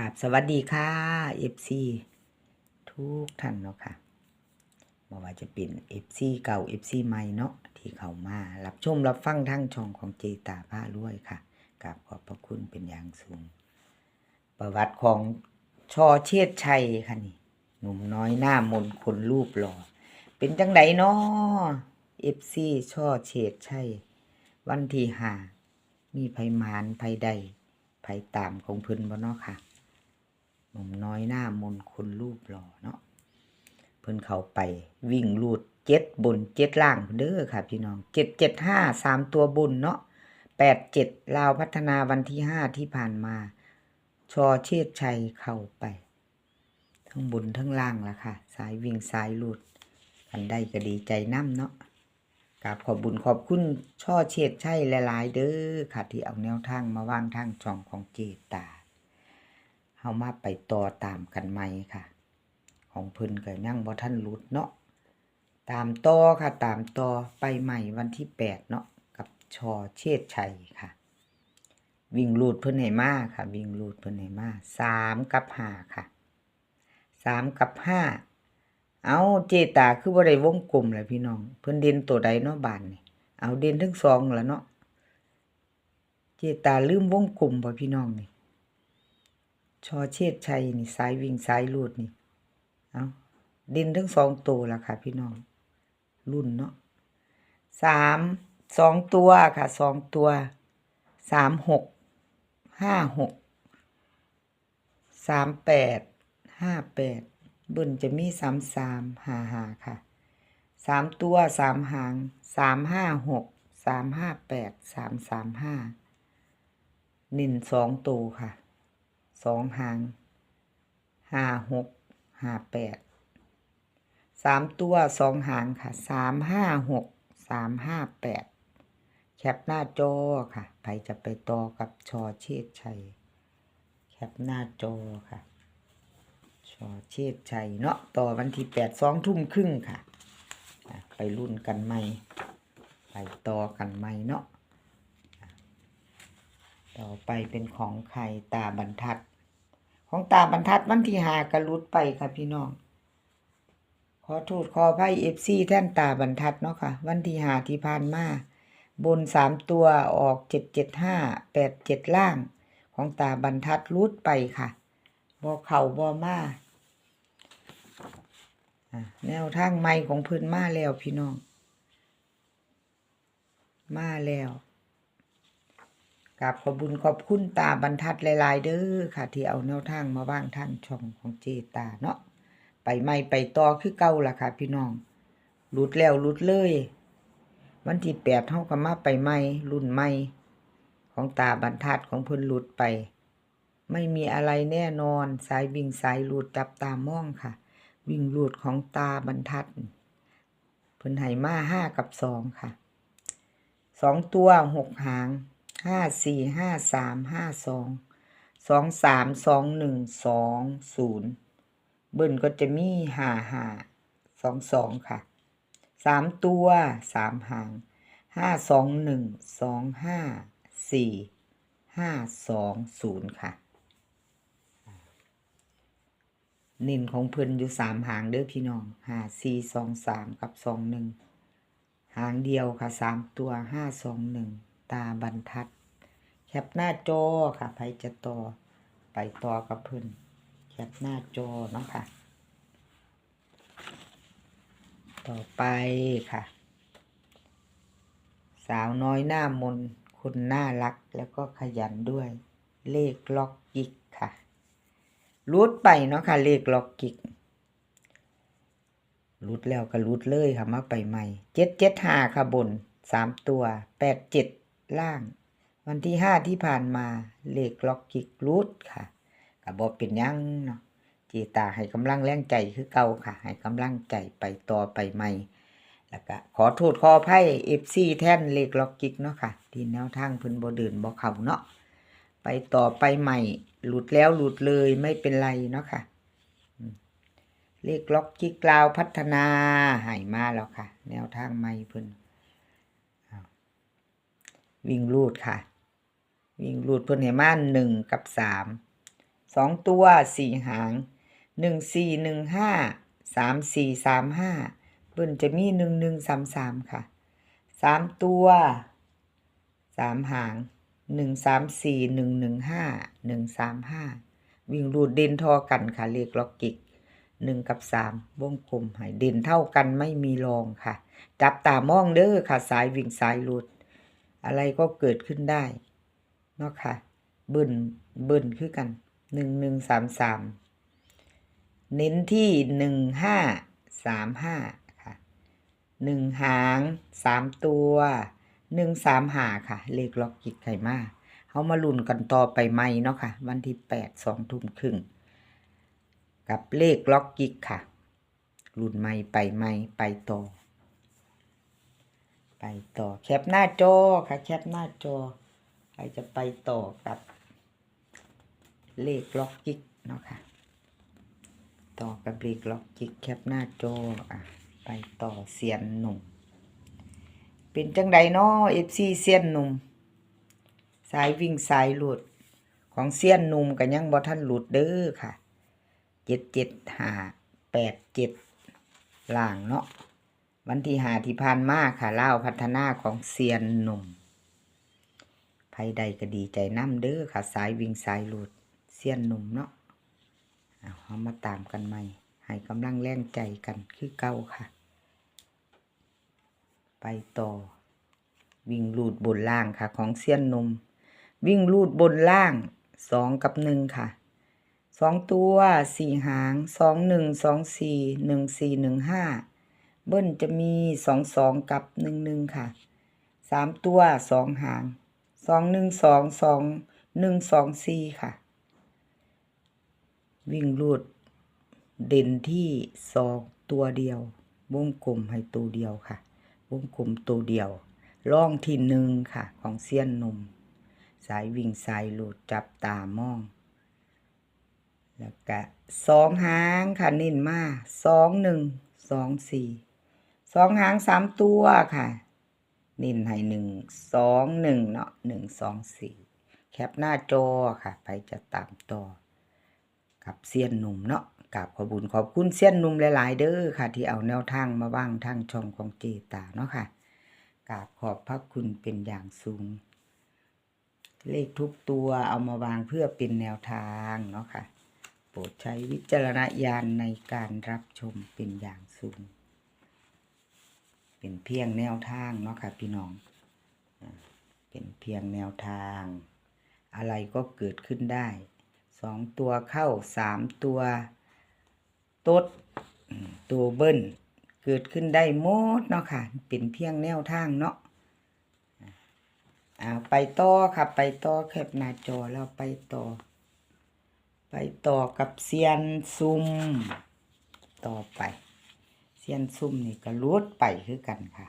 กับสวัสดีค่ะ FC ทุกท่านเนาะค่ะบ่ว่าจะเป็น FC เก่า FC ใหม่เนาะที่เข้ามารับชมรับฟังทั้งช่องของเจตาผ้ารวยค่ะกับขอบพระคุณเป็นอย่างสูง ประวัติของชอเชษชัยค่ะนี่หนุ่มน้อยหน้ามนคนรูปหล่อเป็นจังไดเนาะ FC ช่อเชษชัยวันที่หามีไผมานไผใดไผตามของเพิ่นบ่เนาะค่ะ หนุ่มน้อยหน้ามนคนรูปหล่อเนาะเพิ่นเขาไปวิ่งลูดเจ็ดบนเจ็ดล่างเด้อค่ะพี่น้องเจ็ดเจ็ดห้าสามตัวบนเนาะแปดเจ็ดลาวพัฒนาวันที่ห้าที่ผ่านมา ชอเชษชัยเข้าไป ทั้งบนทั้งล่างละค่ะ สายวิ่งสายลูดกันได้ก็ดีใจน้ำเนาะกราบขอบบุญขอบคุณช่อเชษชัยหลายๆเด้อค่ะที่เอาแนวทางมาวางทางช่องของเจตา เฮามาไปต่อตามกันใหม่ค่ะ ของเพิ่นก็ยังบ่ทันหลุดเนาะตามต่อค่ะตามต่อไปใหม่วันที่แปดเนาะกับชอเชษชัยค่ะ วิ่งลูดเพิ่นให้มาค่ะ วิ่งลูดเพิ่นให้มาสามกับห้าค่ะสามกับห้าเอาเจตาคือบ่ได้วงกลมเลยพี่น้อง เพิ่นเด่นตัวใดเนาะบานนี่เอาเด่นทั้งสองแล้วเนาะเจตาลืมวงกลมบ่พี่น้องนี่ ชอเชษชัยนี่สายวิ่งสายลูดนี่ เอาดินทั้งสองตัวละค่ะ พี่น้อง รุ่นเนาะสามสองตัวค่ะสองตัวสามหกห้าหกสามแปดห้าแปดบนจะมีสามสามห้าห้าค่ะสามตัวสามหางสามห้าหกสามห้าแปดสามสามห้านินสองตัวค่ะ สองหางห้าหกห้าแปดสามตัวสองหางค่ะสามห้าหกสามห้าแปดแคปหน้าจอค่ะใครจะไปต่อกับชอเชษชัย แคปหน้าจอค่ะ ชอเชษชัยเนาะต่อวันที่แปดสองทุ่มครึ่งค่ะ ไปรุ่นกันใหม่ไปต่อกันใหม่เนาะต่อไปเป็นของไข่ตาบรรทัด ของตาบรรทัดวันที่หากระลุดไปค่ะพี่น้อง ขอโทษขออภัยเอฟซีแท่นตาบรรทัดเนาะค่ะ วันที่หาที่ผ่านมาบนสามตัวออกเจ็ดเจ็ดห้าแปดเจ็ดล่าง ของตาบรรทัดลุดไปค่ะบอเข่าบอมาอะแนวทางใหม่ของเพิ่นมาแล้วพี่น้อง มาแล้ว กับขอบุญขอบคุณตาบรรทัดหลาย ๆ เด้อค่ะ ที่เอาแนวทางมาว่างทางช่องของเจตาเนาะไปไม่ไปต่อคือเก่าล่ะค่ะ พี่น้องหลุดแล้วหลุดเลย วันที่แปดเท่ากับมาไปไม่รุ่นไม่ของตาบรรทัดของเพิ่นหลุดไป ไม่มีอะไรแน่นอนสายวิ่งสายหลุดจับตามองค่ะ วิ่งหลุดของตาบรรทัดเพิ่นให้มาห้ากับสองค่ะสองตัวหกหาง ห้าสี่ห้าสามห้าสองสองสามสองหนึ่งสองศูนย์เบิ้ลก็จะมีห้าห้าสองสองค่ะสามตัวสามหางห้าสองหนึ่งสองห้าสี่ห้าสองศูนย์ค่ะนินของเพิ่นอยู่สามหางเด้อพี่น้องห้าสี่สองสามกับสองหนึ่งหางเดียวค่ะสามตัวห้าสองหนึ่ง ตาบรรทัด แคปหน้าจอค่ะใครจะต่อไปต่อกับเพิ่นแคปหน้าจอเนาะค่ะ ต่อไปค่ะ สาวน้อยหน้ามนต์คนน่ารักแล้วก็ขยันด้วย เลขล็อกกิกค่ะรูดไปเนาะค่ะ เลขล็อกกิกรูดแล้วก็รูดเลยค่ะมาไปใหม่เจ็ดเจ็ดห้าค่ะบนสามตัวแปดเจ็ด ล่าง วันที่ห้าที่ผ่านมาเลขล็อกกิกรูดค่ะกับบอเป็นยังเนาะจีตาให้กำลังแรงใจคือเก่าค่ะ ให้กำลังใจไปต่อไปใหม่ แล้วก็ขอโทษขออภัยเอฟซีแท่นเลขล็อกกิกเนาะค่ะที่แนวทางพิ่นบ่เดินบ่เข้าเนาะไปต่อไปใหม่ หลุดแล้วหลุดเลยไม่เป็นไรเนาะค่ะเลขล็อกกิกกลาวพัฒนาหายมาแล้วค่ะ แนวทางใหม่เพิ่น วิ่งรูดค่ะ วิ่งรูดเพิ่นให้มาหนึ่งกับสามสองตัวสี่หางหนึ่งสี่หนึ่งห้าสามสี่สามห้าเบิ้นจะมีหนึ่งหนึ่งสามสามค่ะสามตัวสามหางหนึ่งสามสี่หนึ่งหนึ่งห้าหนึ่งสามห้าวิ่งรูดเด่นทอกันค่ะเลขล็อกกิกหนึ่งกับสามวงกลมหายเด่นเท่ากันไม่มีรองค่ะ จับตามองเด้อค่ะ สายวิ่งสายหลุด อะไรก็เกิดขึ้นได้เนาะค่ะเบิ้นเบิ้นคือกันหนึ่งหนึ่งสามสามเน้นที่หนึ่งห้าสามห้าค่ะหนึ่งหางสามตัวหนึ่งสามหาค่ะ เลขล็อกกิจไข่มาเขามาลุ้นกันต่อไปไหมเนาะค่ะ วันที่แปดสองทุ่มครึ่งกับเลขล็อกกิกค่ะลุ้นไม่ไปไม่ไปต่อ ไปต่อแคปหน้าจอค่ะ แคปหน้าจอใครจะไปต่อกับ เลขล็อกกิกเนาะค่ะ ต่อกับเลขล็อกกิกแคปหน้าจออะไปต่อเสียนหนุ่ม เป็นจังใดเนาะเอฟซีเสียนหนุ่ม สายวิ่งสายหลุดของเสียนหนุ่มกันยังบ่ท่านหลุดเด้อค่ะเจ็ดเจ็ดหาแปดเจ็ดล่างเนาะ วันที่หาที่ผ่านมาค่ะเล่าพัฒนาของเซียนหนุ่มภายใดก็ดีใจน้ำเด้อค่ะ สายวิ่งสายหลุดเซียนหนุ่มเนาะเอาเอามาตามกันใหม่ให้กำลังแรงใจกันคือเก่าค่ะ ไปต่อ วิ่งลูดบนล่างค่ะ ของเซียนหนุ่มวิ่งลูดบนล่างสองกับหนึ่งค่ะสองตัวสี่หางสองหนึ่งสองสี่หนึ่งสี่หนึ่งห้า เบิ้ลจะมีสองสองกับหนึ่งหนึ่งค่ะสามตัวสองหางสองหนึ่งสองสองหนึ่งสองสี่ค่ะ วิ่งรูดเด่นที่สองตัวเดียว วงกลมให้ตัวเดียวค่ะ วงกลมตัวเดียวร่องที่หนึ่งค่ะ ของเซียนนม สายวิ่งสายหลุดจับตามอง แล้วก็สองหางค่ะเน้นมาสองหนึ่งสองสี่ สองหางสามตัวค่ะ นินให้หนึ่งสองหนึ่งเนาะหนึ่งสองสี่แคปหน้าจอค่ะ ไปจะตามต่อ กับเซียนหนุ่มเนาะกับขอบุญขอบคุณเซียนหนุ่มหลาย ๆ เด้อค่ะ ที่เอาแนวทางมาว่างทางช่องของเจตาเนาะค่ะกราบขอบพระคุณเป็นอย่างสูง เลขทุกตัวเอามาวางเพื่อเป็นแนวทางเนาะค่ะ โปรดใช้วิจารณญาณในการรับชมเป็นอย่างสูง เป็นเพียงแนวทางเนาะค่ะพี่น้อง เป็นเพียงแนวทาง อะไรก็เกิดขึ้นได้ สองตัวเข้าสามตัวตดตัวเบิ้ลเกิดขึ้นได้หมดเนาะค่ะ เป็นเพียงแนวทางเนาะอ่าไปต่อค่ะ ไปต่อแคปหน้าจอแล้วไปต่อ ไปต่อกับเซียนซุ่มต่อไป เซียนซุ่มนี่ก็ลุดไปคือกันค่ะ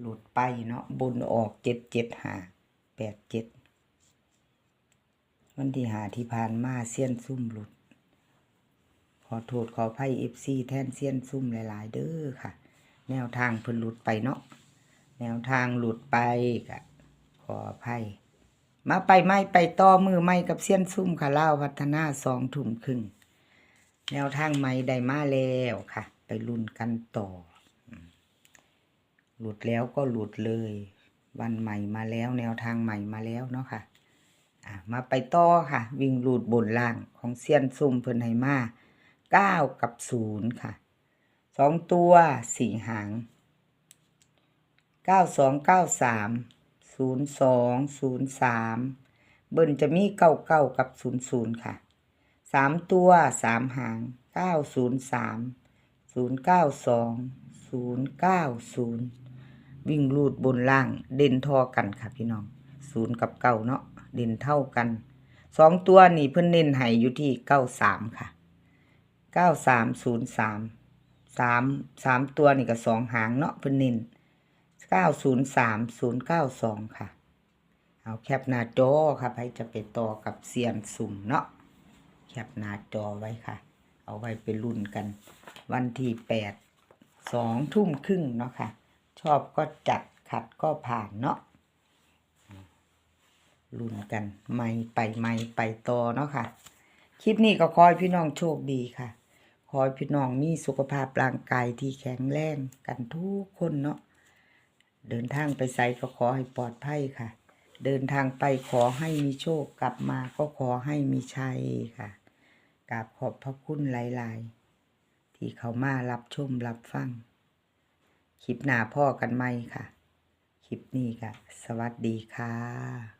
หลุดไปเนาะบนออกเจ็ดเจ็ดหาแปดเจ็ดวันที่หาที่ผ่านมาเซียนซุ่มหลุด ขอโทษขอไพ่เอฟซีแทนเซียนซุ่มหลาย ๆ เด้อค่ะ แนวทางเพิ่นหลุดไปเนาะแนวทางหลุดไปกะขออภัยมาไปไม่ไปต่อมือไม่กับเซียนซุ่มค่ะเล่าพัฒนาสองถุ่มครึ่ง แนวทางไม่ได้มาแล้วค่ะ ไปลุ้นกันต่อ หลุดแล้วก็หลุดเลย วันใหม่มาแล้ว แนวทางใหม่มาแล้วเนาะค่ะะมาไปต่อค่ะ วิ่งหลุดบนล่างของเซียนซุ่มเพิ่นให้มาเก้ากับศูนย์ค่ะสองตัวสี่หางเก้าสองเก้าสามศูนย์สองศูนย์สามเบิ้ลจะมีเก้าเก้ากับศูนย์ศูนย์ค่ะ สามตัวสามหางเก้าศูนย์สามศูนย์เก้าสองศูนย์เก้าศูนย์วิ่งลูดบนล่างเด่นทอกันค่ะพี่น้องศูนย์กับเก้าเนาะเด่นเท่ากันสองตัวนี่เพิ่นเน้นให้อยู่ที่เก้าสามค่ะเก้าสามศูนย์สามสามสามตัวนี่ก็สองหางเนาะเพิ่นเน้นเก้าศูนย์สามศูนย์เก้าสองค่ะ เอาแคปหน้าจอค่ะใครจะไปต่อกับเซียนสุ่มเนาะ ปหน้าจอไว้ค่ะ เอาไว้ไปรุ่นกัน วันที่แปดสองทุ่มครึ่งเนาะค่ะ ชอบก็จัดขัดก็ผ่านเนาะลุ้นกันไม่ไปไม่ไปต่อเนาะค่ะ คลิปนี้ก็ขอให้พี่น้องโชคดีค่ะขอให้พี่น้องมีสุขภาพร่างกายที่แข็งแรงกันทุกคนเนาะเดินทางไปไสก็ขอให้ปลอดภัยค่ะ เดินทางไปขอให้มีโชคกลับมาก็ขอให้มีชัยค่ะ กราบขอบพระคุณหลาย ๆ ที่เขามารับชมรับฟัง คลิปหน้าพ่อกันไหมค่ะ คลิปนี้ค่ะ สวัสดีค่ะ